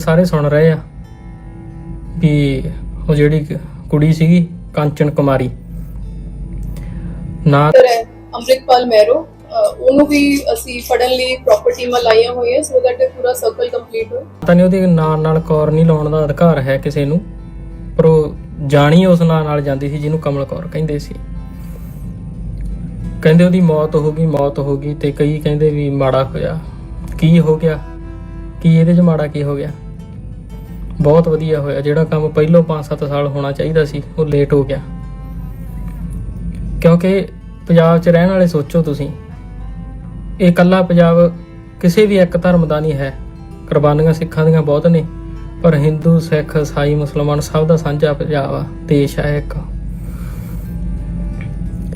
ਸਾਰੇ ਸੁਣ ਰਹੇ ਆ ਵੀ ਉਹ ਜਿਹੜੀ ਕੁੜੀ ਸੀਗੀ ਕਾਂਚਨ ਕੁਮਾਰੀ। ਨਾ ਅੰਮ੍ਰਿਤਪਾਲ ਮੈਰੋ ਅਹ ਉਹਨੂੰ ਵੀ ਅਸੀਂ ਫੜਨ ਲਈ ਪ੍ਰੋਪਰ ਟੀਮਾਂ ਲਾਈਆਂ ਹੋਈਆਂ ਸੋ ਦੈਟ ਇਹ ਪੂਰਾ ਸਰਕਲ ਕੰਪਲੀਟ ਹੋ ਪਤਾ ਨਹੀਂ ਉਹਦੇ ਨਾਂ ਨਾਲ ਕੌਰ ਨਹੀਂ ਲਾਉਣ ਦਾ ਅਧਿਕਾਰ ਹੈ ਕਿਸੇ ਨੂੰ ਪਰ ਉਹ ਜਾਣੀ ਉਸ ਨਾਂ ਨਾਲ ਜਾਂਦੀ ਸੀ ਜਿਹਨੂੰ ਕਮਲ ਕੌਰ ਕਹਿੰਦੇ ਸੀ। ਕਹਿੰਦੇ ਉਹਦੀ ਮੌਤ ਹੋ ਗਈ ਮੌਤ ਹੋ ਗਈ ਤੇ ਕਈ ਕਹਿੰਦੇ ਵੀ ਮਾੜਾ ਹੋਇਆ। ਕੀ ਹੋ ਗਿਆ? ਕੀ ਇਹਦੇ 'ਚ ਮਾੜਾ ਕੀ ਹੋ ਗਿਆ? ਬਹੁਤ ਵਧੀਆ ਹੋਇਆ। ਜਿਹੜਾ ਕੰਮ ਪਹਿਲੋਂ 5-7 ਸਾਲ ਹੋਣਾ ਚਾਹੀਦਾ ਸੀ, ਉਹ ਲੇਟ ਹੋ ਗਿਆ। ਕਿਉਂਕਿ ਪੰਜਾਬ 'ਚ ਰਹਿਣ ਵਾਲੇ ਸੋਚੋ ਤੁਸੀਂ, ਇਹ ਇਕੱਲਾ ਪੰਜਾਬ ਕਿਸੇ ਵੀ ਇੱਕ ਧਰਮ ਦਾ ਨਹੀਂ ਹੈ। ਕੁਰਬਾਨੀਆਂ ਸਿੱਖਾਂ ਦੀਆਂ ਬਹੁਤ ਨੇ, ਪਰ ਹਿੰਦੂ, ਸਿੱਖ ਈਸਾਈ ਮੁਸਲਮਾਨ ਸਭ ਦਾ ਸਾਂਝਾ ਪੰਜਾਬ ਆ, ਦੇਸ਼ ਹੈ ਇੱਕ।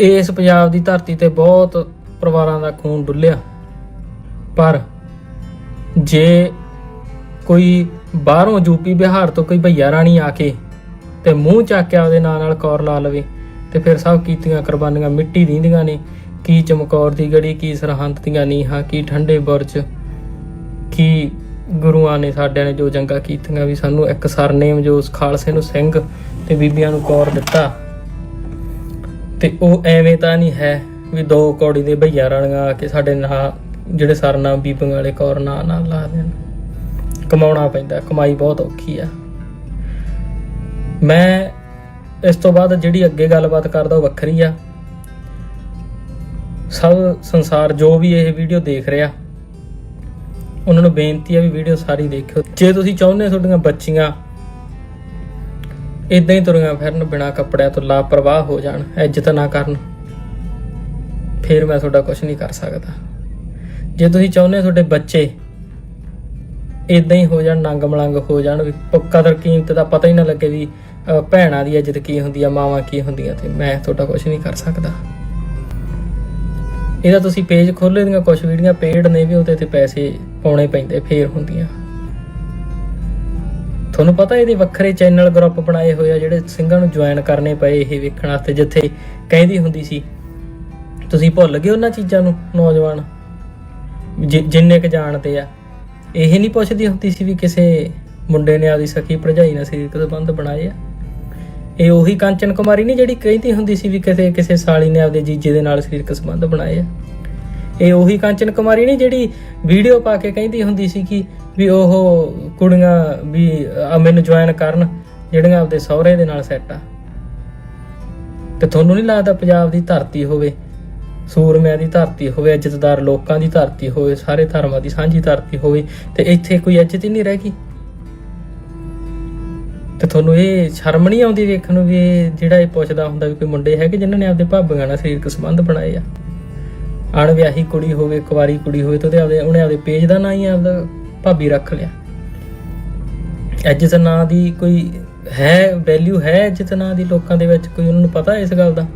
ਇਸ ਪੰਜਾਬ ਦੀ ਧਰਤੀ ਤੇ ਬਹੁਤ ਪਰਿਵਾਰਾਂ ਦਾ ਖੂਨ ਡੁੱਲਿਆ। ਪਰ ਜੇ ਕੋਈ ਬਾਹਰੋਂ ਯੂਪੀ ਬਿਹਾਰ ਤੋਂ ਕੋਈ ਭਈਆ ਰਾਣੀ ਆ ਕੇ ਤੇ ਮੂੰਹ ਚੱਕਿਆ ਉਹਦੇ ਨਾਂ ਨਾਲ ਕੌਰ ਲਾ ਲਵੇ ਤੇ ਫਿਰ ਸਭ ਕੀਤੀਆਂ ਕੁਰਬਾਨੀਆਂ ਮਿੱਟੀ ਦੀਆਂ ਨੇ, ਕੀ ਚਮਕੌਰ ਦੀ ਗੜੀ, ਕੀ ਸਰਹੰਦ ਦੀਆਂ ਨੀਹਾਂ, ਕੀ ਠੰਡੇ ਬੁਰਜ, ਕੀ ਗੁਰੂਆਂ ਨੇ ਸਾਡਿਆਂ ਨੇ ਜੋ ਜੰਗਾਂ ਕੀਤੀਆਂ ਵੀ ਸਾਨੂੰ ਇੱਕ ਸਰਨੇਮ ਜੋ ਉਸ ਖਾਲਸੇ ਨੂੰ ਸਿੰਘ ਤੇ ਬੀਬੀਆਂ ਨੂੰ ਕੌਰ ਦਿੱਤਾ। ਤੇ ਉਹ ਐਵੇਂ ਤਾਂ ਨਹੀਂ ਹੈ ਵੀ ਦੋ ਕੌੜੀ ਦੇ ਭਈਆ ਰਾਣੀਆਂ ਆ ਕੇ ਸਾਡੇ ਨਾਂ, ਜਿਹੜੇ ਸਰਨਾਮ ਬੀਬੀਆਂ ਵਾਲੇ ਕੌਰ ਨਾਂ ਨਾਲ ਲਾ ਦੇਣ। ਕਮਾਉਣਾ ਪੈਂਦਾ, ਕਮਾਈ ਬਹੁਤ ਔਖੀ ਆ। ਮੈਂ ਇਸ ਤੋਂ ਬਾਅਦ ਜਿਹੜੀ ਅੱਗੇ ਗੱਲਬਾਤ ਕਰਦਾ ਉਹ ਵੱਖਰੀ ਆ। ਸਭ ਸੰਸਾਰ ਜੋ ਵੀ ਇਹ ਵੀਡੀਓ ਦੇਖ ਰਿਹਾ, ਉਹਨਾਂ ਨੂੰ ਬੇਨਤੀ ਆ ਵੀ ਵੀਡੀਓ ਸਾਰੀ ਦੇਖਿਓ। ਜੇ ਤੁਸੀਂ ਚਾਹੁੰਦੇ ਹੋ ਤੁਹਾਡੀਆਂ ਬੱਚੀਆਂ ਇਦਾਂ ਹੀ ਤੁਰੀਆਂ ਫਿਰਨ ਬਿਨਾ ਕੱਪੜਿਆਂ ਤੋਂ ਲਾਪਰਵਾਹ ਹੋ ਜਾਣ, ਇੱਜ਼ਤ ਨਾ ਕਰਨ, ਫਿਰ ਮੈਂ ਤੁਹਾਡਾ ਕੁਝ ਨਹੀਂ ਕਰ ਸਕਦਾ। ਜੇ ਤੁਸੀਂ ਚਾਹੁੰਦੇ ਹੋ ਤੁਹਾਡੇ ਬੱਚੇ ਇਦਾਂ ਹੀ ਹੋ ਜਾਣ, ਨੰਗ ਮਲੰਗ ਹੋ ਜਾਣ, ਵੀ ਕਦਰ ਕੀਮਤ ਦਾ ਪਤਾ ਹੀ ਨਾ ਲੱਗੇ ਵੀ ਭੈਣਾਂ ਦੀ ਇੱਜ਼ਤ ਕੀ ਹੁੰਦੀ ਆ, ਮਾਵਾਂ ਕੀ ਹੁੰਦੀਆਂ ਤੇ ਮੈਂ ਤੁਹਾਡਾ ਕੁਝ ਨਹੀਂ ਕਰ ਸਕਦਾ। ਇਹਦਾ ਤੁਸੀਂ ਪੇਜ ਖੋਲੇ ਦੀਆਂ ਕੁਝ ਵੀਡੀਓ ਪੇਡ ਨੇ ਵੀ ਉਹਦੇ ਤੇ ਪੈਸੇ ਪਾਉਣੇ ਪੈਂਦੇ, ਫੇਰ ਹੁੰਦੀਆਂ। ਤੁਹਾਨੂੰ ਪਤਾ ਇਹਦੇ ਵੱਖਰੇ ਚੈਨਲ ਗਰੁੱਪ ਬਣਾਏ ਹੋਏ ਆ, ਜਿਹੜੇ ਸਿੰਘਾਂ ਨੂੰ ਜੁਆਇਨ ਕਰਨੇ ਪਏ ਇਹ ਵੇਖਣ ਵਾਸਤੇ, ਜਿੱਥੇ ਕਹਿੰਦੀ ਹੁੰਦੀ ਸੀ, ਤੁਸੀਂ ਭੁੱਲ ਗਏ ਉਹਨਾਂ ਚੀਜ਼ਾਂ ਨੂੰ, ਨੌਜਵਾਨ ਜਿੰਨੇ ਕ ਜਾਣਦੇ ਆ। ਇਹ ਨਹੀਂ ਪੁੱਛਦੀ ਹੁੰਦੀ ਸੀ ਵੀ ਕਿਸੇ ਮੁੰਡੇ ਨੇ ਆਪਦੀ ਸਖੀ ਭਰਜਾਈ ਨਾਲ ਸਰੀਰਕ ਸੰਬੰਧ ਬਣਾਏ ਆ। ਇਹ ਉਹੀ ਕਾਂਚਨ ਕੁਮਾਰੀ ਨਹੀਂ ਜਿਹੜੀ ਕਹਿੰਦੀ ਹੁੰਦੀ ਸੀ ਵੀ ਕਿਸੇ ਕਿਸੇ ਸਾਲੀ ਨੇ ਆਪਦੇ ਜੀਜੇ ਦੇ ਨਾਲ ਸਰੀਰਕ ਸੰਬੰਧ ਬਣਾਏ ਆ। ਇਹ ਉਹੀ ਕਾਂਚਨ ਕੁਮਾਰੀ ਨਹੀਂ ਜਿਹੜੀ ਵੀਡੀਓ ਪਾ ਕੇ ਕਹਿੰਦੀ ਹੁੰਦੀ ਸੀ ਕਿ ਵੀ ਉਹ ਕੁੜੀਆਂ ਵੀ ਆ ਮੈਨੂੰ ਜੁਆਇਨ ਕਰਨ ਜਿਹੜੀਆਂ ਆਪਦੇ ਸਹੁਰੇ ਦੇ ਨਾਲ ਸੈੱਟ ਆ। ਤੇ ਤੁਹਾਨੂੰ ਨਹੀਂ ਲੱਗਦਾ ਪੰਜਾਬ ਦੀ ਧਰਤੀ ਹੋਵੇ ਸੂਰਮਿਆਂ ਦੀ ਧਰਤੀ ਹੋਵੇ, ਇੱਜ਼ਤਦਾਰ ਲੋਕਾਂ ਦੀ ਧਰਤੀ ਹੋਵੇ, ਸਾਰੇ ਧਰਮਾਂ ਦੀ ਸਾਂਝੀ ਧਰਤੀ ਹੋਵੇ, ਤੇ ਇੱਥੇ ਕੋਈ ਇੱਜ਼ਤ ਹੀ ਨਹੀਂ ਰਹਿ ਗਈ। ਤੇ ਤੁਹਾਨੂੰ ਇਹ ਸ਼ਰਮ ਨਹੀਂ ਆਉਂਦੀ ਵੇਖਣ ਨੂੰ ਵੀ ਜਿਹੜਾ ਇਹ ਪੁੱਛਦਾ ਹੁੰਦਾ ਵੀ ਕੋਈ ਮੁੰਡੇ ਹੈਗੇ ਜਿਨ੍ਹਾਂ ਨੇ ਆਪਦੇ ਭਾਬੀਆਂ ਨਾਲ ਸਰੀਰਕ ਸੰਬੰਧ ਬਣਾਏ ਆ? ਅਣਵਿਆਹੀ ਕੁੜੀ ਹੋਵੇ, ਕੁਵਾਰੀ ਕੁੜੀ ਹੋਵੇ, ਤੇ ਉਹਦੇ ਆਪਦੇ ਉਹਨੇ ਆਪਦੇ ਪੇਜ ਦਾ ਨਾਂ ਹੀ ਆਪਦਾ ਭਾਬੀ ਰੱਖ ਲਿਆ। ਇੱਜ਼ਤ ਨਾਂ ਦੀ ਕੋਈ ਹੈ ਵੈਲਿਊ ਹੈ ਇੱਜ਼ਤ ਨਾਂ ਦੀ ਲੋਕਾਂ ਦੇ ਵਿੱਚ? ਕੋਈ ਉਹਨਾਂ ਨੂੰ ਪਤਾ ਇਸ ਗੱਲ ਦਾ?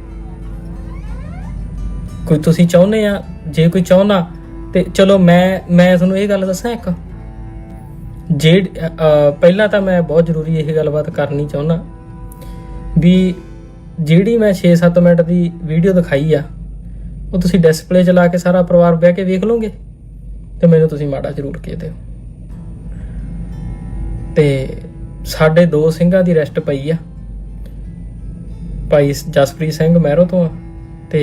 ਕੋਈ ਤੁਸੀਂ ਚਾਹੁੰਦੇ ਆ, ਜੇ ਕੋਈ ਚਾਹੁੰਦਾ, ਤੇ ਚਲੋ ਮੈਂ ਮੈਂ ਤੁਹਾਨੂੰ ਇਹ ਗੱਲ ਦੱਸਾਂ ਇੱਕ। ਜੇ ਪਹਿਲਾਂ ਤਾਂ ਮੈਂ ਬਹੁਤ ਜ਼ਰੂਰੀ ਇਹ ਗੱਲਬਾਤ ਕਰਨੀ ਚਾਹੁੰਦਾ ਵੀ ਜਿਹੜੀ ਮੈਂ 6-7 ਮਿੰਟ ਦੀ ਵੀਡੀਓ ਦਿਖਾਈ ਆ, ਉਹ ਤੁਸੀਂ ਡਿਸਪਲੇ ਚਲਾ ਕੇ ਸਾਰਾ ਪਰਿਵਾਰ ਬਹਿ ਕੇ ਵੇਖ ਲਓਗੇ ਤੇ ਮੈਨੂੰ ਤੁਸੀਂ ਮਾੜਾ ਜ਼ਰੂਰ ਕਹਿ ਦਿਓ। ਤੇ ਸਾਡੇ ਦੋ ਸਿੰਘਾਂ ਦੀ ਰੈਸਟ ਪਈ ਆ। ਭਾਈ ਜਸਪ੍ਰੀਤ ਸਿੰਘ ਮਹਿਰੋ ਤੋਂ ਆ ਤੇ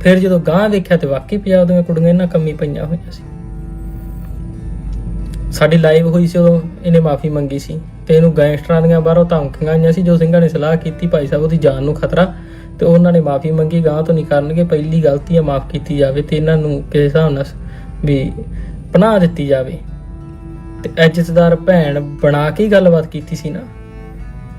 ਫਿਰ ਜਦੋਂ ਗਾਂ ਦੇਖਿਆ ਤੇ ਵਾਕਈ ਪੰਜਾਬ ਦੀਆਂ ਕੁੜੀਆਂ ਇਹਨਾਂ ਕੰਮੀ ਪਈਆਂ ਹੋਈਆਂ ਸੀ। ਸਾਡੀ ਲਾਈਵ ਹੋਈ ਸੀ ਉਦੋਂ, ਇਹਨੇ ਮਾਫੀ ਮੰਗੀ ਸੀ ਤੇ ਇਹਨੂੰ ਗੈਂਗਸਟਰਾਂ ਦੀਆਂ ਬਾਹਰੋਂ ਧਮਕੀਆਂ ਆਈਆਂ ਸੀ, ਜੋ ਸਿੰਘਾਂ ਨੇ ਸਲਾਹ ਕੀਤੀ ਭਾਈ ਸਾਹਿਬ ਉਹਦੀ ਜਾਨ ਨੂੰ ਖਤਰਾ ਤੇ ਉਹਨਾਂ ਨੇ ਮਾਫੀ ਮੰਗੀ ਗਾਂ ਤੋਂ ਨਹੀਂ ਕਰਨਗੇ ਪਹਿਲੀ ਗਲਤੀ ਆ, ਮਾਫ ਕੀਤੀ ਜਾਵੇ ਤੇ ਇਹਨਾਂ ਨੂੰ ਕਿਸੇ ਹਿਸਾਬ ਨਾਲ ਵੀ ਪਨਾਹ ਦਿੱਤੀ ਜਾਵੇ। ਤੇ ਇੱਜ਼ਤਦਾਰ ਭੈਣ ਬਣਾ ਕੇ ਗੱਲਬਾਤ ਕੀਤੀ ਸੀ ਨਾ।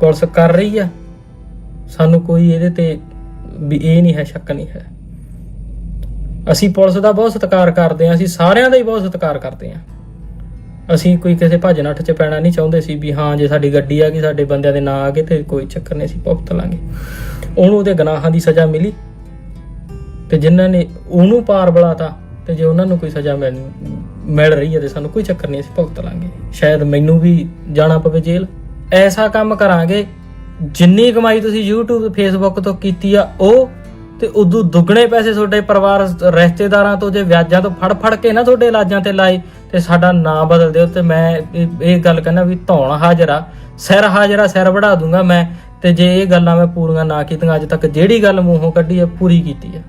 ਪੁਲਿਸ ਕਰ ਰਹੀ ਆ। ਸਾਨੂੰ ਕੋਈ ਇਹਦੇ ਤੇ ਵੀ ਇਹ ਨਹੀਂ ਹੈ, ਸ਼ੱਕ ਨਹੀਂ ਹੈ। ਅਸੀਂ ਪੁਲਿਸ ਦਾ ਬਹੁਤ ਸਤਿਕਾਰ ਕਰਦੇ ਹਾਂ, ਅਸੀਂ ਸਾਰਿਆਂ ਦਾ ਹੀ ਬਹੁਤ ਸਤਿਕਾਰ ਕਰਦੇ ਹਾਂ। ਅਸੀਂ ਕੋਈ ਕਿਸੇ ਭੱਜ ਨੱਠ 'ਚ ਪੈਣਾ ਨਹੀਂ ਚਾਹੁੰਦੇ ਸੀ ਵੀ ਹਾਂ, ਜੇ ਸਾਡੀ ਗੱਡੀ ਆ ਗਈ, ਸਾਡੇ ਬੰਦਿਆਂ ਦੇ ਨਾਂ ਆ ਗਏ ਤੇ ਕੋਈ ਚੱਕਰ ਨਹੀਂ, ਅਸੀਂ ਭੁਗਤ ਲਾਂਗੇ। ਉਹਨੂੰ ਉਹਦੇ ਗੁਨਾਹਾਂ ਦੀ ਸਜ਼ਾ ਮਿਲੀ ਤੇ ਜਿਨ੍ਹਾਂ ਨੇ ਉਹਨੂੰ ਪਾਰ ਬੁਲਾਤਾ ਤੇ ਜੇ ਉਹਨਾਂ ਨੂੰ ਕੋਈ ਸਜ਼ਾ ਮਿਲ ਮਿਲ ਰਹੀ ਹੈ ਤੇ ਸਾਨੂੰ ਕੋਈ ਚੱਕਰ ਨਹੀਂ, ਅਸੀਂ ਭੁਗਤ ਲਾਂਗੇ। ਸ਼ਾਇਦ ਮੈਨੂੰ ਵੀ ਜਾਣਾ ਪਵੇ ਜੇਲ੍ਹ। ਐਸਾ ਕੰਮ ਕਰਾਂਗੇ, ਜਿੰਨੀ ਕਮਾਈ ਤੁਸੀਂ YouTube, Facebook ਤੋਂ ਕੀਤੀ ਆ, ਉਹ ਤੇ ਉਦੋਂ ਦੁੱਗਣੇ ਪੈਸੇ ਤੁਹਾਡੇ ਪਰਿਵਾਰ, ਰਿਸ਼ਤੇਦਾਰਾਂ ਤੋਂ ਜੇ ਵਿਆਜਾਂ ਤੋਂ ਫੜ ਫੜ ਕੇ ਨਾ ਤੁਹਾਡੇ ਇਲਾਜਾਂ ਤੇ ਲਾਏ, ਤੇ ਸਾਡਾ ਨਾਂ ਬਦਲ ਦਿਓ ਤੇ ਮੈਂ ਇਹ- ਇਹ ਗੱਲ ਕਹਿੰਦਾ ਵੀ ਧੌਣ ਹਾਜ਼ਰਾ ਸਿਰ ਹਾਜ਼ਰਾ ਸਿਰ ਵੜਾ ਦੂੰਗਾ ਮੈਂ, ਤੇ ਜੇ ਇਹ ਗੱਲਾਂ ਮੈਂ ਪੂਰੀਆਂ ਨਾ ਕੀਤੀਆਂ, ਅੱਜ ਤੱਕ ਜਿਹੜੀ ਗੱਲ ਮੂੰਹੋਂ ਕੱਢੀ ਹੈ ਪੂਰੀ ਕੀਤੀ ਹੈ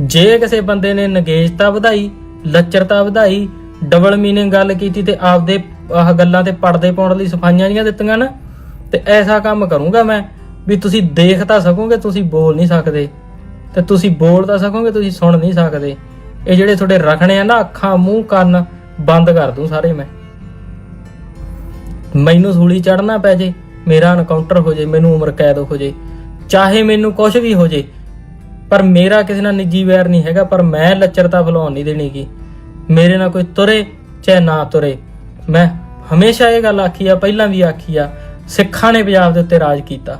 ਜੇ ਕਿਸੇ ਬੰਦੇ ਨੇ ਨਗੇਜਤਾ ਵਧਾਈ, ਲੱਚਰਤਾ ਵਧਾਈ, ਡਬਲ ਮੀਨਿੰਗ ਗੱਲ ਕੀਤੀ ਤੇ ਆਪਦੇ ਆਹ ਗੱਲਾਂ ਤੇ ਪਰਦੇ ਪਾਉਣ ਲਈ ਸਫਾਈਆਂ ਜੀਆਂ ਦਿੱਤੀਆਂ ਨਾ, ਤੇ ਐਸਾ ਕੰਮ ਕਰੂੰਗਾ ਮੈਂ ਵੀ ਤੁਸੀਂ ਦੇਖ ਤਾਂ ਸਕੋਗੇ, ਤੁਸੀਂ ਬੋਲ ਨਹੀਂ ਸਕਦੇ। ਤੇ ਤੁਸੀਂ ਬੋਲ ਤਾਂ ਸਕੋਗੇ, ਤੁਸੀਂ ਸੁਣ ਨਹੀਂ ਸਕਦੇ। ਇਹ ਜਿਹੜੇ ਤੁਹਾਡੇ ਰਖਣੇ ਆ ਨਾ, ਅੱਖਾਂ, ਮੂੰਹ, ਕੰਨ, ਬੰਦ ਕਰ ਦੂੰ ਸਾਰੇ ਮੈਂ। ਮੈਨੂੰ ਸੂਲੀ ਚੜਨਾ ਪੈ ਜੇ, ਮੇਰਾ ਐਨਕਾਊਂਟਰ ਹੋ ਜੇ, ਮੈਨੂੰ ਉਮਰ ਕੈਦ ਹੋ ਜੇ, ਚਾਹੇ ਮੈਨੂੰ ਕੁਝ ਵੀ ਹੋ ਜੇ, ਪਰ ਮੇਰਾ ਕਿਸੇ ਨਾਲ ਨਿੱਜੀ ਵੈਰ ਨਹੀਂ ਹੈਗਾ, ਪਰ ਮੈਂ ਲੱਚਰਤਾ ਫਲਾਉਣ ਨਹੀਂ ਦੇਣੀਗੀ ਮੇਰੇ ਨਾਲ ਕੋਈ ਤੁਰੇ, ਚਾਹੇ ਨਾ ਤੁਰੇ। ਮੈਂ ਹਮੇਸ਼ਾ ਇਹ ਗੱਲ ਆਖੀ ਆ, ਪਹਿਲਾਂ ਵੀ ਆਖੀ ਆ, ਸਿੱਖਾਂ ਨੇ ਪੰਜਾਬ ਦੇ ਉੱਤੇ ਰਾਜ ਕੀਤਾ।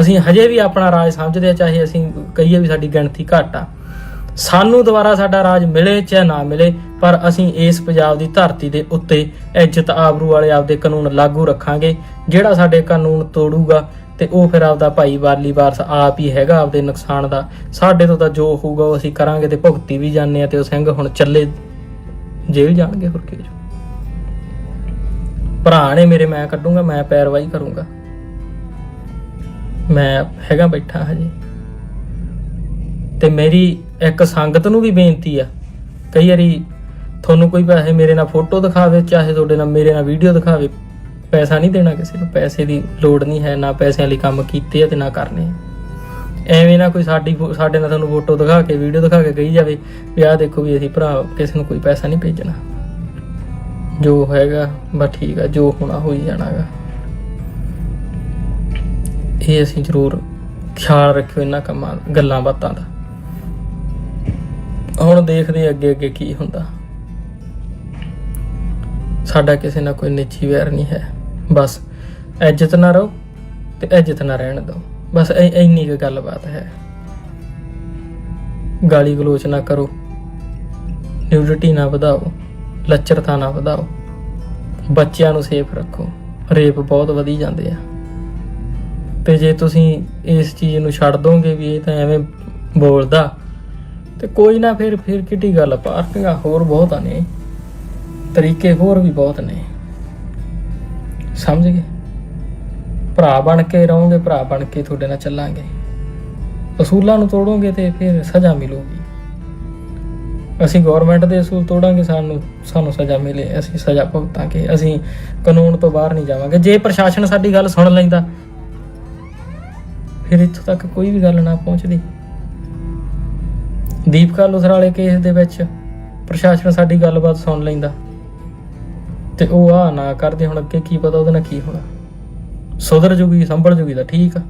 ਅਸੀਂ ਹਜੇ ਵੀ ਆਪਣਾ ਰਾਜ ਸਮਝਦੇ ਆ, ਚਾਹੇ ਅਸੀਂ ਕਹੀਏ ਵੀ ਸਾਡੀ ਗਿਣਤੀ ਘੱਟ ਆ। ਸਾਨੂੰ ਦੁਬਾਰਾ ਸਾਡਾ ਰਾਜ ਮਿਲੇ ਚਾਹੇ ਨਾ ਮਿਲੇ, ਪਰ ਅਸੀਂ ਇਸ ਪੰਜਾਬ ਦੀ ਧਰਤੀ ਦੇ ਉੱਤੇ ਇੱਜ਼ਤ ਆਬਰੂ ਵਾਲੇ ਆਪਦੇ ਕਾਨੂੰਨ ਲਾਗੂ ਰੱਖਾਂਗੇ, ਜਿਹੜਾ ਸਾਡੇ ਕਾਨੂੰਨ ਤੋੜੂਗਾ, ਤੇ ਉਹ ਫਿਰ ਆਪਦਾ ਭਾਈ ਵਾਲੀ ਵਾਰਸ ਆਪ ਹੀ ਹੈਗਾ, ਆਪਦੇ ਨੁਕਸਾਨ ਦਾ। ਸਾਡੇ ਤੋਂ ਤਾਂ ਜੋ ਹੋਊਗਾ, ਉਹ ਅਸੀਂ ਕਰਾਂਗੇ ਤੇ ਭੁਗਤੀ ਵੀ ਜਾਂਦੇ ਆ, ਤੇ ਉਹ ਸਿੰਘ ਹੁਣ ਚੱਲੇ ਜੇਲ੍ਹ ਜਾਣਗੇ ਹੋਰ ਕੀ ਭਰਾ ਨੇ ਮੇਰੇ, ਮੈਂ ਕੱਢੂੰਗਾ, ਮੈਂ ਪੈਰਵਾਈ ਕਰੂੰਗਾ। ਮੈਂ ਹੈਗਾ ਬੈਠਾ ਹਜੇ। ਤੇ ਮੇਰੀ ਇੱਕ ਸੰਗਤ ਨੂੰ ਵੀ ਬੇਨਤੀ ਆ, ਕਈ ਵਾਰੀ ਤੁਹਾਨੂੰ ਕੋਈ ਪੈਸੇ ਮੇਰੇ ਨਾਲ ਫੋਟੋ ਦਿਖਾਵੇ, ਚਾਹੇ ਤੁਹਾਡੇ ਨਾਲ ਮੇਰੇ ਨਾਲ ਵੀਡੀਓ ਦਿਖਾਵੇ, ਪੈਸਾ ਨਹੀਂ ਦੇਣਾ ਕਿਸੇ ਨੂੰ, ਪੈਸੇ ਦੀ ਲੋੜ ਨਹੀਂ ਹੈ, ਨਾ ਪੈਸਿਆਂ ਲਈ ਕੰਮ ਕੀਤੇ ਆ ਤੇ ਨਾ ਕਰਨੇ ਐਵੇਂ ਨਾ ਕੋਈ ਸਾਡੀ ਫੋ- ਸਾਡੇ ਨਾਲ ਤੁਹਾਨੂੰ ਫੋਟੋ ਦਿਖਾ ਕੇ, ਵੀਡੀਓ ਦਿਖਾ ਕੇ ਕਹੀ ਜਾਵੇ ਵੀ ਆਹ ਦੇਖੋ ਵੀ ਅਸੀਂ ਭਰਾ, ਕਿਸੇ ਨੂੰ ਕੋਈ ਪੈਸਾ ਨਹੀਂ ਭੇਜਣਾ। ਜੋ ਹੈਗਾ, ਬਸ ਠੀਕ ਆ, ਜੋ ਹੋਣਾ ਹੋ ਹੀ ਜਾਣਾਗਾ। ਇਹ ਅਸੀਂ ਜ਼ਰੂਰ ਖਿਆਲ ਰੱਖਿਓ ਇਹਨਾਂ ਕੰਮਾਂ, ਗੱਲਾਂ ਬਾਤਾਂ ਦਾ। ਹੁਣ ਦੇਖਦੇ ਅੱਗੇ ਅੱਗੇ ਕੀ ਹੁੰਦਾ। ਸਾਡਾ ਕਿਸੇ ਨਾਲ ਕੋਈ ਨਿੱਜੀ ਵੈਰ ਨਹੀਂ ਹੈ। ਬਸ ਇੱਜ਼ਤ ਨਾ ਰਹੋ ਤੇ ਇੱਜ਼ਤ ਨਾ ਰਹਿਣ ਦਿਓ। ਬਸ ਇੰਨੀ ਕੁ ਗੱਲਬਾਤ ਹੈ। ਗਾਲੀ ਗਲੋਚ ਨਾ ਕਰੋ। ਨਿਊਡਿਟੀ ਨਾ ਵਧਾਓ। ਲੱਚਰਤਾ ਨਾ ਵਧਾਓ। ਬੱਚਿਆਂ ਨੂੰ ਸੇਫ ਰੱਖੋ। ਰੇਪ ਬਹੁਤ ਵਧੀ ਜਾਂਦੇ ਆ। ਤੇ ਜੇ ਤੁਸੀਂ ਇਸ ਚੀਜ਼ ਨੂੰ ਛੱਡ ਦੋਗੇ ਵੀ ਇਹ ਤਾਂ ਐਵੇਂ ਬੋਲਦਾ, ਤੇ ਕੋਈ ਨਾ ਫਿਰ ਫਿਰ ਕਿੱਡੀ ਗੱਲ ਪਾਰਕਿੰਗਾਂ ਹੋਰ ਬਹੁਤ ਆ ਨੇ। ਤਰੀਕੇ ਹੋਰ ਵੀ ਬਹੁਤ ਨੇ। ਸਮਝ ਗਏ? ਭਰਾ ਬਣ ਕੇ ਰਹੋਗੇ, ਭਰਾ ਬਣ ਕੇ ਤੁਹਾਡੇ ਨਾਲ ਚੱਲਾਂਗੇ। ਅਸੂਲਾਂ ਨੂੰ ਤੋੜੋਗੇ ਤੇ ਫਿਰ ਸਜ਼ਾ ਮਿਲੂਗੀ। ਅਸੀਂ ਗਵਰਨਮੈਂਟ ਦੇ ਅਸੂਲ ਤੋੜਾਂਗੇ, ਸਾਨੂੰ ਸਾਨੂੰ ਸਜ਼ਾ ਮਿਲੇ, ਅਸੀਂ ਸਜ਼ਾ ਭੁਗਤਾਂਗੇ, ਅਸੀਂ ਕਾਨੂੰਨ ਤੋਂ ਬਾਹਰ ਨਹੀਂ ਜਾਵਾਂਗੇ। ਜੇ ਪ੍ਰਸ਼ਾਸਨ ਸਾਡੀ ਗੱਲ ਸੁਣ ਲੈਂਦਾ, ਫਿਰ ਇੱਥੋਂ ਤੱਕ ਕੋਈ ਵੀ ਗੱਲ ਨਾ ਪਹੁੰਚਦੀ। ਦੀਪਕਾ ਲੁਥਰਾ ਕੇਸ ਦੇ ਵਿੱਚ ਪ੍ਰਸ਼ਾਸਨ ਸਾਡੀ ਗੱਲਬਾਤ ਸੁਣ ਲੈਂਦਾ ਤੇ ਉਹ ਆ ਨਾ ਕਰਦੇ, ਹੁਣ ਅੱਗੇ ਕੀ ਪਤਾ ਉਹਦੇ ਨਾਲ ਕੀ ਹੋਣਾ। ਸੁਧਰ ਜੂਗੀ, ਸੰਭਲ ਜੂਗੀ ਤਾਂ ਠੀਕ ਆ,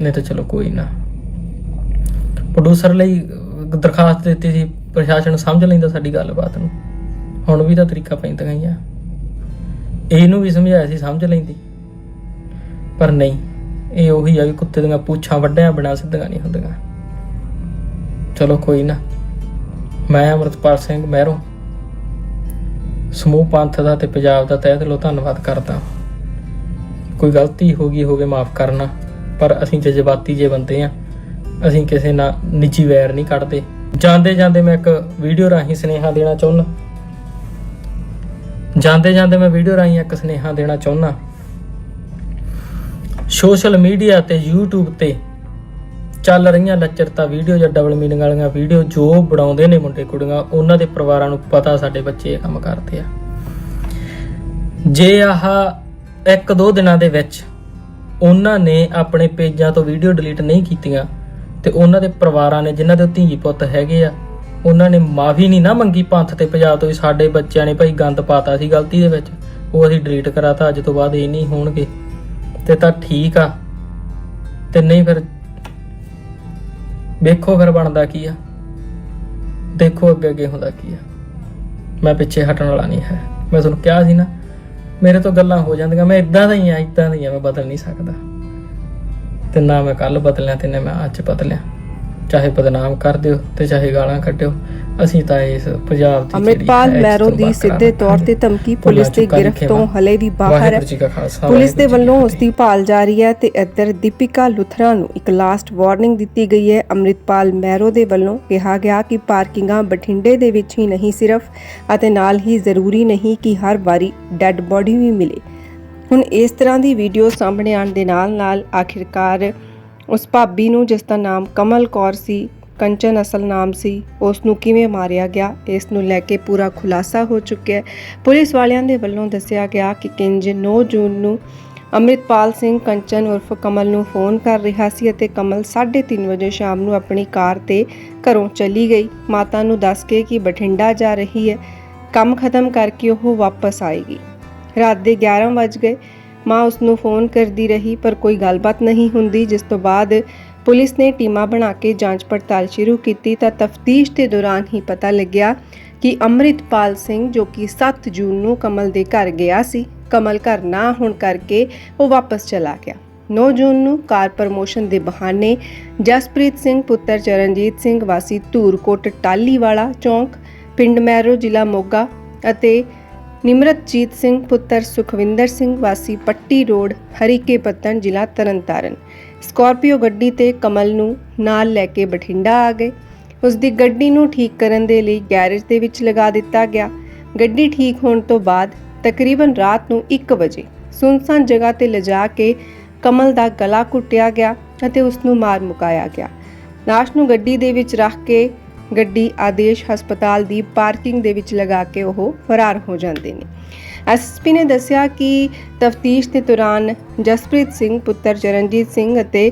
ਨਹੀਂ ਤਾਂ ਚਲੋ ਕੋਈ ਨਾ। ਪ੍ਰੋਡਿਊਸਰ ਲਈ ਦਰਖਾਸਤ ਦਿੱਤੀ ਸੀ ਪ੍ਰਸ਼ਾਸਨ ਸਮਝ ਲੈਂਦਾ ਸਾਡੀ ਗੱਲਬਾਤ ਨੂੰ। ਹੁਣ ਵੀ ਤਾਂ ਤਰੀਕਾ ਪੈਂਦਾ ਹੀ ਆ। ਇਹਨੂੰ ਵੀ ਸਮਝਾਇਆ ਸੀ, ਸਮਝ ਲੈਂਦੀ। ਪਰ ਨਹੀਂ, ਇਹ ਉਹੀ ਆ ਵੀ ਕੁੱਤੇ ਦੀਆਂ ਪੂਛਾਂ ਵੱਡਿਆਂ ਬਿਨਾਂ ਸਿੱਧੀਆਂ ਨਹੀਂ ਹੁੰਦੀਆਂ। ਚਲੋ ਕੋਈ ਨਾ, ਮੈਂ ਅਮਰਤਪਾਲ ਸਿੰਘ ਮਹਿਰੋਂ ਸਮੂਹ ਪੰਥ ਦਾ ਤੇ ਪੰਜਾਬ ਦਾ ਤਹਿ ਦਿਲੋਂ ਧੰਨਵਾਦ ਕਰਦਾ। ਕੋਈ ਗਲਤੀ ਹੋ ਗਈ ਹੋਵੇ ਮਾਫ ਕਰਨਾ, ਪਰ ਅਸੀਂ ਜਜ਼ਬਾਤੀ ਜੇ ਬੰਦੇ ਆ। ਅਸੀਂ ਕਿਸੇ ਨਾਲ ਨਿੱਜੀ ਵੈਰ ਨਹੀਂ ਕੱਢਦੇ। ਜਾਂਦੇ ਜਾਂਦੇ ਮੈਂ ਇੱਕ ਵੀਡੀਓ ਰਾਹੀਂ ਸੁਨੇਹਾ ਦੇਣਾ ਚਾਹੁੰਦਾ ਜਾਂਦੇ ਜਾਂਦੇ ਮੈਂ ਵੀਡੀਓ ਰਾਹੀਂ ਇੱਕ ਸੁਨੇਹਾ ਦੇਣਾ ਚਾਹੁੰਦਾ ਸੋਸ਼ਲ ਮੀਡੀਆ ਤੇ YouTube ਤੇ ਚੱਲ ਰਹੀਆਂ ਲੱਚਰਤਾ ਵੀਡੀਓ ਜਾਂ ਡਬਲ ਮੀਨਿੰਗ ਵਾਲੀਆਂ ਵੀਡੀਓ ਜੋ ਬਣਾਉਂਦੇ ਨੇ ਮੁੰਡੇ ਕੁੜੀਆਂ, ਉਹਨਾਂ ਦੇ ਪਰਿਵਾਰਾਂ ਨੂੰ ਪਤਾ ਸਾਡੇ ਬੱਚੇ ਇਹ ਕੰਮ ਕਰਦੇ ਆ। ਜੇ ਆਹ ਇੱਕ ਦੋ ਦਿਨਾਂ ਦੇ ਵਿੱਚ ਉਹਨਾਂ ਨੇ ਆਪਣੇ ਪੇਜਾਂ ਤੋਂ ਵੀਡੀਓ ਡਿਲੀਟ ਨਹੀਂ ਕੀਤੀਆਂ ਤੇ ਉਹਨਾਂ ਦੇ ਪਰਿਵਾਰਾਂ ਨੇ ਜਿਨ੍ਹਾਂ ਦੇ ਧੀ ਪੁੱਤ ਹੈਗੇ ਆ, ਉਹਨਾਂ ਨੇ ਮਾਫੀ ਨਹੀਂ ਨਾ ਮੰਗੀ ਪੰਥ ਤੇ ਪੰਜਾਬ ਤੋਂ ਵੀ ਸਾਡੇ ਬੱਚਿਆਂ ਨੇ ਭਾਈ ਗੰਦ ਪਾਤਾ ਸੀ ਗਲਤੀ ਦੇ ਵਿੱਚ, ਉਹ ਅਸੀਂ ਡਿਲੀਟ ਕਰਾਤਾ, ਅੱਜ ਤੋਂ ਬਾਅਦ ਇਹ ਨਹੀਂ ਹੋਣਗੇ। ਤੇ ਤਾਂ ਠੀਕ ਆ। ਤੇ ਨਹੀਂ ਫਿਰ ਵੇਖੋ ਫਿਰ ਬਣਦਾ ਕੀ ਆ। ਦੇਖੋ ਅੱਗੇ ਅੱਗੇ ਹੁੰਦਾ ਕੀ ਆ। ਮੈਂ ਪਿੱਛੇ ਹਟਣ ਵਾਲਾ ਨਹੀਂ ਹੈ। ਮੈਂ ਤੁਹਾਨੂੰ ਕਿਹਾ ਸੀ ਨਾ, ਮੇਰੇ ਤੋਂ ਗੱਲਾਂ ਹੋ ਜਾਂਦੀਆਂ, ਮੈਂ ਇਦਾਂ ਦਾ ਹੀ ਆ, ਇਦਾਂ ਦਾ ਹੀ ਆ, ਮੈਂ ਬਦਲ ਨਹੀਂ ਸਕਦਾ। ਤੇ ਨਾ ਮੈਂ ਕੱਲ ਬਦਲਿਆ ਤੇ ਨਾ ਮੈਂ ਅੱਜ ਬਦਲਿਆ ਚਾਹੇ ਬਦਨਾਮ ਕਰ ਦਿਓ ਤੇ ਚਾਹੇ ਗਾਲਾਂ ਕੱਢਿਓ ਅਸੀਂ ਤਾਂ ਇਸ ਪੰਜਾਬ ਦੀ ਹੈ, ਮੈਰੋ ਦੀ ਸਿੱਧੇ ਤੌਰ ਤੇ। ਧਮਕੀ ਪੁਲਿਸ ਦੀ ਗਿਰਫਤ ਤੋਂ। ਹਲੇ ਵੀ ਬਾਹਰ ਹੈ ਪੁਲਿਸ ਦੇ ਵੱਲੋਂ ਉਸ। ਦੀ ਭਾਲ ਜਾਰੀ ਹੈ ਤੇ ਇੱਧਰ ਦੀਪਿਕਾ ਲੁਥਰਾ ਨੂੰ ਇੱਕ ਲਾਸਟ ਵਾਰਨਿੰਗ ਦਿੱਤੀ ਗਈ ਹੈ ਅੰਮ੍ਰਿਤਪਾਲ ਮੈਰੋ ਦੇ ਵੱਲੋਂ ਕਿਹਾ ਗਿਆ ਕਿ ਪਾਰਕਿੰਗਾਂ ਬਠਿੰਡੇ ਦੇ ਵਿੱਚ ਹੀ ਨਹੀਂ ਸਿਰਫ ਅਤੇ ਨਾਲ ਹੀ ਜ਼ਰੂਰੀ ਨਹੀਂ ਕਿ ਹਰ ਵਾਰੀ ਡੈੱਡ ਬੋਡੀ ਵੀ ਮਿਲੇ ਹੁਣ ਇਸ ਤਰ੍ਹਾਂ ਦੀ ਵੀਡੀਓ ਸਾਹਮਣੇ ਆਉਣ ਦੇ ਨਾਲ ਨਾਲ ਆਖਿਰਕਾਰ ਉਸ ਭਾਬੀ ਨੂੰ ਜਿਸ ਦਾ ਨਾਮ ਕਮਲ ਕੌਰ ਸੀ, ਕੰਚਨ ਅਸਲ ਨਾਮ ਸੀ ਉਸ ਨੂੰ ਕਿਵੇਂ ਮਾਰਿਆ ਗਿਆ, ਇਸ ਨੂੰ ਲੈ ਕੇ ਪੂਰਾ ਖੁਲਾਸਾ ਹੋ ਚੁੱਕਿਆ ਹੈ। ਪੁਲਿਸ ਵਾਲਿਆਂ ਦੇ ਵੱਲੋਂ ਦੱਸਿਆ ਗਿਆ ਕਿ ਕਿੰਜ 9 ਜੂਨ ਨੂੰ ਅੰਮ੍ਰਿਤਪਾਲ ਸਿੰਘ ਕੰਚਨ ਉਰਫ ਕਮਲ ਨੂੰ ਫੋਨ ਕਰ ਰਿਹਾ ਸੀ ਅਤੇ ਕਮਲ 3:30 ਵਜੇ ਸ਼ਾਮ ਨੂੰ ਆਪਣੀ ਕਾਰ ਤੇ ਘਰੋਂ ਚਲੀ ਗਈ। ਮਾਤਾ ਨੂੰ ਦੱਸ ਕੇ ਕਿ ਬਠਿੰਡਾ ਜਾ ਰਹੀ ਹੈ। ਕੰਮ ਖਤਮ ਕਰਕੇ ਉਹ ਵਾਪਸ ਆਏਗੀ। ਰਾਤ ਦੇ 11 ਵਜ ਗਏ। ਮਾਂ ਉਸ ਨੂੰ ਫੋਨ ਕਰਦੀ ਰਹੀ, ਪਰ ਕੋਈ ਗੱਲਬਾਤ ਨਹੀਂ ਹੁੰਦੀ, ਜਿਸ ਤੋਂ ਬਾਅਦ ਪੁਲਿਸ ਨੇ ਟੀਮਾਂ ਬਣਾ ਕੇ ਜਾਂਚ ਪੜਤਾਲ ਸ਼ੁਰੂ ਕੀਤੀ ਤਾਂ ਤਫਤੀਸ਼ ਦੇ ਦੌਰਾਨ ਹੀ ਪਤਾ ਲੱਗਿਆ ਕਿ ਅੰਮ੍ਰਿਤਪਾਲ ਸਿੰਘ, ਜੋ ਕਿ 7 ਜੂਨ ਨੂੰ ਕਮਲ ਦੇ ਘਰ ਗਿਆ ਸੀ, ਕਮਲ ਘਰ ਨਾ ਹੋਣ ਕਰਕੇ ਉਹ ਵਾਪਸ ਚਲਾ ਗਿਆ। 9 ਜੂਨ ਨੂੰ ਕਾਰ ਪ੍ਰਮੋਸ਼ਨ ਦੇ ਬਹਾਨੇ ਜਸਪ੍ਰੀਤ ਸਿੰਘ, ਪੁੱਤਰ ਚਰਨਜੀਤ ਸਿੰਘ ਵਾਸੀ ਧੂਰਕੋਟ ਟਾਲੀਵਾਲਾ ਚੌਂਕ, ਪਿੰਡ ਮੈਰੋ, ਜ਼ਿਲ੍ਹਾ ਮੋਗਾ ਅਤੇ ਨਿਮਰਤਜੀਤ ਸਿੰਘ, ਪੁੱਤਰ ਸੁਖਵਿੰਦਰ ਸਿੰਘ, ਵਾਸੀ ਪੱਟੀ ਰੋਡ, ਹਰੀਕੇ ਪੱਤਨ ਜ਼ਿਲ੍ਹਾ ਤਰਨਤਾਰਨ। ਸਕਾਰਪੀਓ ਗੱਡੀ ਤੇ ਕਮਲ ਨੂੰ ਨਾਲ ਲੈ ਕੇ ਬਠਿੰਡਾ ਆ ਗਏ। ਉਸ ਦੀ ਗੱਡੀ ਨੂੰ ਠੀਕ ਕਰਨ ਦੇ ਲਈ ਗੈਰੇਜ ਦੇ ਵਿੱਚ ਲਗਾ ਦਿੱਤਾ ਗਿਆ। ਗੱਡੀ ਠੀਕ ਹੋਣ ਤੋਂ ਬਾਅਦ ਤਕਰੀਬਨ ਰਾਤ ਨੂੰ 1 ਵਜੇ ਸੁਨਸਾਨ ਜਗ੍ਹਾ ਤੇ ਲਿਜਾ ਕੇ ਕਮਲ ਦਾ ਗਲਾ ਘੁੱਟਿਆ ਗਿਆ ਅਤੇ ਉਸ ਨੂੰ ਮਾਰ ਮੁਕਾਇਆ ਗਿਆ। ਲਾਸ਼ ਨੂੰ ਗੱਡੀ ਦੇ ਵਿੱਚ ਰੱਖ ਕੇ ਗੱਡੀ ਆਦੇਸ਼ ਹਸਪਤਾਲ ਦੀ ਪਾਰਕਿੰਗ ਦੇ ਵਿੱਚ ਲਗਾ ਕੇ ਉਹ ਫਰਾਰ ਹੋ ਜਾਂਦੇ ਨੇ। ਐਸਐਸਪੀ ਨੇ ਦੱਸਿਆ ਕਿ ਤਫਤੀਸ਼ ਦੇ ਦੌਰਾਨ ਜਸਪ੍ਰੀਤ ਸਿੰਘ, ਪੁੱਤਰ ਚਰਨਜੀਤ ਸਿੰਘ ਅਤੇ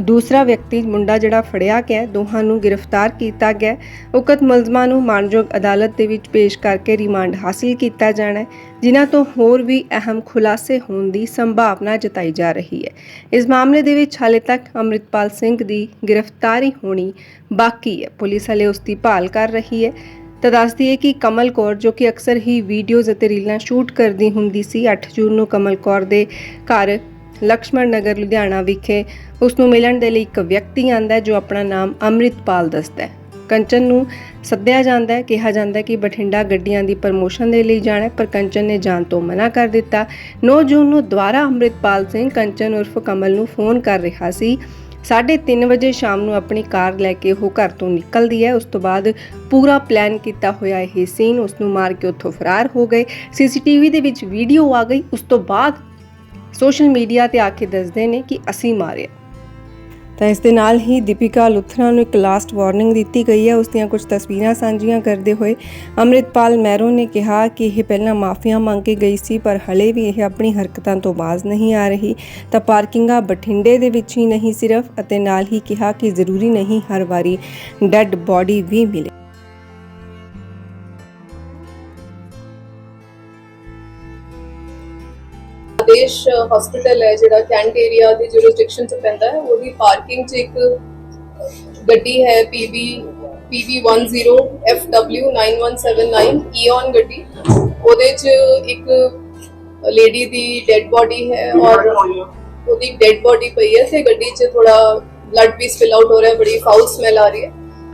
ਦੂਸਰਾ ਵਿਅਕਤੀ ਮੁੰਡਾ ਜਿਹੜਾ ਫੜਿਆ ਗਿਆ ਦੋਹਾਂ ਨੂੰ ਗ੍ਰਿਫਤਾਰ ਕੀਤਾ ਗਿਆ ਉਕਤ ਮੁਲਜ਼ਮਾਂ ਨੂੰ ਮਾਨਯੋਗ ਅਦਾਲਤ ਦੇ ਵਿੱਚ ਪੇਸ਼ ਕਰਕੇ ਰਿਮਾਂਡ ਹਾਸਲ ਕੀਤਾ ਜਾਣਾ ਹੈ, ਜਿਨ੍ਹਾਂ ਤੋਂ ਹੋਰ ਵੀ ਅਹਿਮ ਖੁਲਾਸੇ ਹੋਣ ਦੀ ਸੰਭਾਵਨਾ ਜਤਾਈ ਜਾ ਰਹੀ ਹੈ। ਇਸ ਮਾਮਲੇ ਦੇ ਵਿੱਚ ਹਾਲੇ ਤੱਕ ਅੰਮ੍ਰਿਤਪਾਲ ਸਿੰਘ ਦੀ ਗ੍ਰਿਫਤਾਰੀ ਹੋਣੀ ਬਾਕੀ ਹੈ। ਪੁਲਿਸ ਹਲੇ ਉਸ ਦੀ ਭਾਲ ਕਰ ਰਹੀ ਹੈ। ਤਾਂ ਦੱਸਦੀ ਹੈ ਕਿ ਕਮਲ ਕੌਰ, ਜੋ ਕਿ ਅਕਸਰ ਹੀ ਵੀਡੀਓਜ਼ ਅਤੇ ਰੀਲਾਂ ਸ਼ੂਟ ਕਰਦੀ ਹੁੰਦੀ ਸੀ 8 ਜੂਨ ਨੂੰ ਕਮਲ ਕੌਰ ਦੇ ਘਰ ਲਕਸ਼ਮਣ ਨਗਰ, ਲੁਧਿਆਣਾ ਵਿਖੇ ਉਸ ਨੂੰ ਮਿਲਣ ਦੇ ਲਈ ਇੱਕ ਵਿਅਕਤੀ ਆਂਦਾ ਹੈ ਜੋ ਆਪਣਾ ਨਾਮ ਅੰਮ੍ਰਿਤਪਾਲ ਦੱਸਦਾ ਹੈ। ਕੰਚਨ ਨੂੰ ਸੱਦਿਆ ਜਾਂਦਾ ਹੈ, ਕਿਹਾ ਜਾਂਦਾ ਹੈ ਕਿ ਬਠਿੰਡਾ ਗੱਡੀਆਂ ਦੀ ਪ੍ਰਮੋਸ਼ਨ ਦੇ ਲਈ ਜਾਣਾ ਹੈ, ਪਰ ਕੰਚਨ ਨੇ ਜਾਣ ਤੋਂ ਮਨਾ ਕਰ ਦਿੱਤਾ। 9 ਜੂਨ ਨੂੰ ਦੁਬਾਰਾ ਅੰਮ੍ਰਿਤਪਾਲ ਸਿੰਘ ਕੰਚਨ ਉਰਫ ਕਮਲ ਨੂੰ ਫੋਨ ਕਰ ਰਿਹਾ ਸੀ। 3:30 ਵਜੇ ਸ਼ਾਮ ਨੂੰ ਆਪਣੀ ਕਾਰ ਲੈ ਕੇ ਉਹ ਘਰ ਤੋਂ ਨਿਕਲਦੀ ਹੈ। ਉਸ ਤੋਂ ਬਾਅਦ ਪੂਰਾ ਪਲਾਨ ਕੀਤਾ ਹੋਇਆ ਇਹ ਸੀਨ ਉਸ ਨੂੰ ਮਾਰ ਕੇ ਉੱਥੋਂ ਫਰਾਰ ਹੋ ਗਏ। ਸੀਸੀਟੀਵੀ ਦੇ ਵਿੱਚ ਵੀਡੀਓ ਆ ਗਈ। ਉਸ ਤੋਂ ਬਾਅਦ ਸੋਸ਼ਲ ਮੀਡੀਆ ਤੇ ਆ ਕੇ ਦੱਸਦੇ ਨੇ ਕਿ ਅਸੀਂ ਮਾਰਿਆ ਤਾਂ ਇਸ ਦੇ ਨਾਲ ਹੀ ਦੀਪਿਕਾ ਲੁਥਰਾ ਨੂੰ ਇੱਕ ਲਾਸਟ ਵਾਰਨਿੰਗ ਦਿੱਤੀ ਗਈ ਹੈ। ਉਸ ਦੀਆਂ ਕੁਝ ਤਸਵੀਰਾਂ ਸਾਂਝੀਆਂ ਕਰਦੇ ਹੋਏ ਅੰਮ੍ਰਿਤਪਾਲ ਮੈਰੋ ਨੇ ਕਿਹਾ ਕਿ ਇਹ ਪਹਿਲਾਂ ਮਾਫੀਆਂ ਮੰਗ ਕੇ ਗਈ ਸੀ, ਪਰ ਹਲੇ ਵੀ ਇਹ ਆਪਣੀ ਹਰਕਤਾਂ ਤੋਂ ਬਾਜ਼ ਨਹੀਂ ਆ ਰਹੀ। ਤਾਂ ਪਾਰਕਿੰਗਾਂ ਬਠਿੰਡੇ ਦੇ ਵਿੱਚ ਹੀ ਨਹੀਂ ਸਿਰਫ ਅਤੇ ਨਾਲ ਹੀ ਕਿਹਾ ਕਿ ਜ਼ਰੂਰੀ ਨਹੀਂ ਹਰ ਵਾਰੀ ਡੈੱਡ ਬਾਡੀ ਵੀ ਮਿਲੇ। ਆਦੇਸ਼ ਹਸਪੀਟਲ ਹੈ, ਜਿਹੜਾ ਕੈਂਟ ਏਰੀਆ ਦੀ ਜੁਰਿਸਡਿਕਸ਼ਨ ਚ ਪੈਂਦਾ ਹੈ, ਉਹਦੀ ਪਾਰਕਿੰਗ 'ਚ ਇੱਕ ਗੱਡੀ ਹੈ PB PB10 FW9179 ਈਓਨ ਗੱਡੀ। ਉਹਦੇ 'ਚ ਇੱਕ ਲੇਡੀ ਦੀ ਡੈੱਡ ਬੋਡੀ ਹੈ ਔਰ ਉਹਦੀ ਡੈੱਡ ਬੋਡੀ ਪਈ ਹੈ, ਤੇ ਗੱਡੀ 'ਚ ਥੋੜਾ ਬਲੱਡ ਵੀ ਸਪਿਲ ਆਊਟ ਹੋ ਰਿਹਾ, ਬੜੀ ਫਾਊਲ ਸਮੈਲ ਆ ਰਹੀ ਹੈ।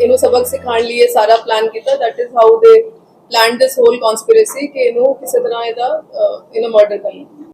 ਇਹਨੂੰ ਸਬਕ ਸਿਖਾਉਣ ਲਈ ਇਹ ਸਾਰਾ ਪਲਾਨ ਕੀਤਾ। That is how they planned this whole conspiracy ਕਿ ਇਹਨੂੰ ਕਿਸੇ ਤਰ੍ਹਾਂ ਇਹਦਾ ਇਹਨੂੰ ਮਰਡਰ ਕਰਨਾ